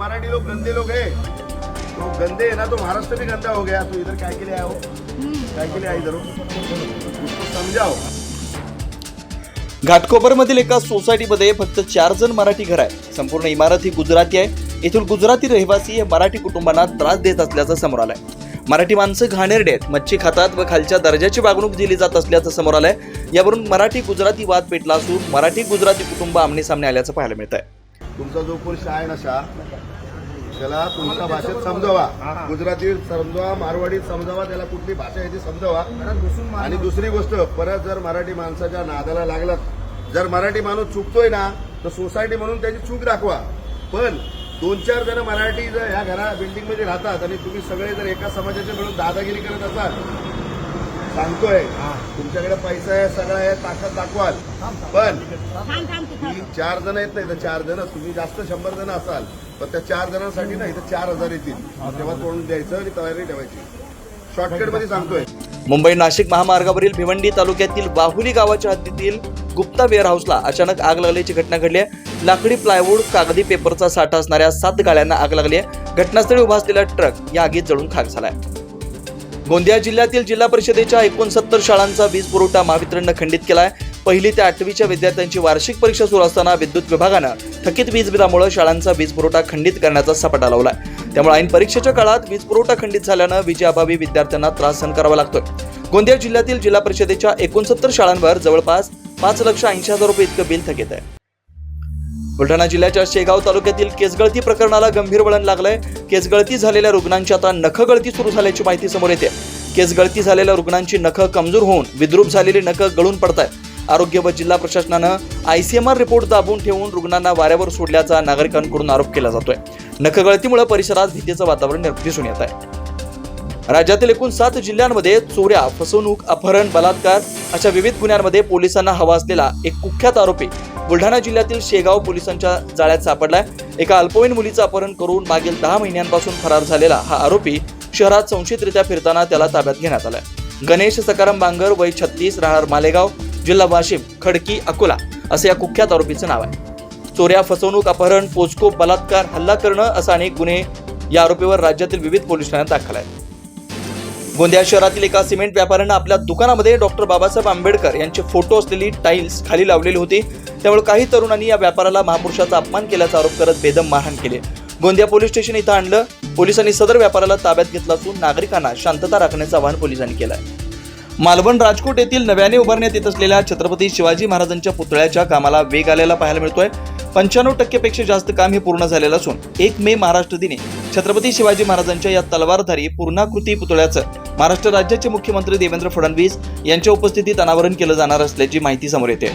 मराठी लोग गंदे लोग है. तो गंदे है ना तो महाराष्ट्र भी गंदा हो गया. तो इधर काय के लिए आया हो? काय के लिए आया इधर हो? उसको समझाओ घाटकोपरमधील एका सोसायटीमध्ये फक्त चार जण मराठी घर आहे. संपूर्ण इमारत ही गुजराती आहे. येथील गुजराती रहिवासी हे मराठी कुटुंबांना त्रास देत असल्याचं समोर आलंय. मराठी माणसं घाणेरडे आहेत. मच्छी खातात व खालच्या दर्जाची वागणूक दिली जात असल्याचं समोर आलंय. यावरून मराठी गुजराती वाद पेटला असून मराठी गुजराती कुटुंब आमने सामने आल्याचं पाहायला मिळत आहे तुमचा जो कोण शाह आहे ना त्याला तुमच्या भाषेत समजावा. गुजराती समजावा मारवाडीत समजावा त्याला कुठली भाषा आहे ती समजावा. आणि दुसरी गोष्ट परत जर मराठी माणसाच्या नादाला लागलात जर मराठी माणूस चुकतोय ना तर सोसायटी म्हणून त्याची चूक दाखवा. पण दोन चार जण मराठी जर ह्या घरा बिल्डिंगमध्ये राहतात आणि तुम्ही सगळे जर एका समाजाचे मिळून दादागिरी करत असाल सांगतोय तुमच्याकडे पैसा आहे सगळं आहे ताकद दाखवाल. पण ही चार जण आहेत ना इथं चार जण तुम्ही जास्त शंभर जण असाल पण त्या चार जणांसाठी ना इथं चार हजार येतील. तेव्हा तोंड द्यायचं आणि तयारी ठेवायची. शॉर्टकटमध्ये सांगतोय. मुंबई नाशिक महामार्गावरील भिवंडी तालुक्यातील बाहुली गावाच्या हद्दीतील गुप्ता वेअर हाऊसला अचानक आग लागल्याची घटना घडली आहे. लाकडी प्लायवूड कागदी पेपरचा साठा असणाऱ्या सात गाड्यांना आग लागली आहे. घटनास्थळी उभा असलेला ट्रक या आगीत जळून खाक झालाय गोंदिया जिल्ह्यातील जिल्हा परिषदेच्या एकोणसत्तर शाळांचा वीज पुरवठा महावितरणनं खंडित केला आहे पहिली ते आठवीच्या विद्यार्थ्यांची वार्षिक परीक्षा सुरू असताना विद्युत विभागानं थकीत वीज बिलामुळे शाळांचा वीज पुरवठा खंडित करण्याचा सपाटा लावलाय. त्यामुळे ऐन परीक्षेच्या काळात वीज पुरवठा खंडित झाल्यानं विजयाभावी विद्यार्थ्यांना त्रास सहन करावा लागतोय. गोंदिया जिल्ह्यातील जिल्हा परिषदेच्या एकोणसत्तर शाळांवर जवळपास पाच लक्ष ऐंशी हजार रुपये इतकं बिल थकीत आहे. बुलढाणा जिल्ह्याच्या शेगाव तालुक्यातील केसगळती प्रकरणाला गंभीर वळण लागलंय. केसगळती झालेल्या रुग्णांची आता नखगळती सुरू झाल्याची माहिती समोर येते. केसगळती झालेल्या रुग्णांची नखं कमजोर होऊन विद्रूप झालेली नखं गळून पडत आहेत आरोग्य व जिल्हा प्रशासनानं I C M R report दाबून ठेवून रुग्णांना वाऱ्यावर सोडल्याचा नागरिकांकडून आरोप केला जातोय. नखगळतीमुळे परिसरात भीतीचं वातावरण दिसून येत आहे. राज्यातील एकूण सात जिल्ह्यांमध्ये चोऱ्या फसवणूक अपहरण बलात्कार अशा विविध गुन्ह्यांमध्ये पोलिसांना हवा असलेला एक कुख्यात आरोपी बुलढाणा जिल्ह्यातील शेगाव पोलिसांच्या जाळ्यात सापडलाय. एका अल्पवयीन मुलीचं अपहरण करून मागील दहा महिन्यांपासून फरार झालेला हा आरोपी शहरात संशयितरित्या फिरताना त्याला ताब्यात घेण्यात आलाय. गणेश सकाराम बांगर वय छत्तीस राहणार मालेगाव जिल्हा वाशिम खडकी अकोला असं या कुख्यात आरोपीचं नाव आहे. चोऱ्या फसवणूक अपहरण पोचको बलात्कार हल्ला करणं असा अनेक गुन्हे या आरोपीवर राज्यातील विविध पोलीस ठाण्यात दाखल आहेत. गोंदिया शहरातील एका सिमेंट व्यापाऱ्यानं आपल्या दुकानामध्ये डॉक्टर बाबासाहेब आंबेडकर यांचे फोटो असलेली टाईल्स खाली लावलेली होती. त्यामुळे काही तरुणांनी या व्यापाराला महापुरुषाचा अपमान केल्याचा आरोप करत बेदम मारहाण केली. गोंदिया पोलीस स्टेशन इथं आणलं. पोलिसांनी सदर व्यापाराला ताब्यात घेतलं असून नागरिकांना शांतता राखण्याचं आवाहन पोलिसांनी केलं आहे मालवण राजकोट येथील नव्याने उभारण्यात येत असलेल्या छत्रपती शिवाजी महाराजांच्या पुतळ्याच्या कामाला वेग आलेला पाहायला मिळतोय. पंच्याण्णव टक्केपेक्षा जास्त काम हे पूर्ण झालेलं असून एक मे महाराष्ट्र दिनी छत्रपती शिवाजी महाराजांच्या या तलवारधारी पूर्णाकृती पुतळ्याचं महाराष्ट्र राज्याचे मुख्यमंत्री देवेंद्र फडणवीस यांच्या उपस्थितीत अनावरण केलं जाणार असल्याची माहिती समोर येते.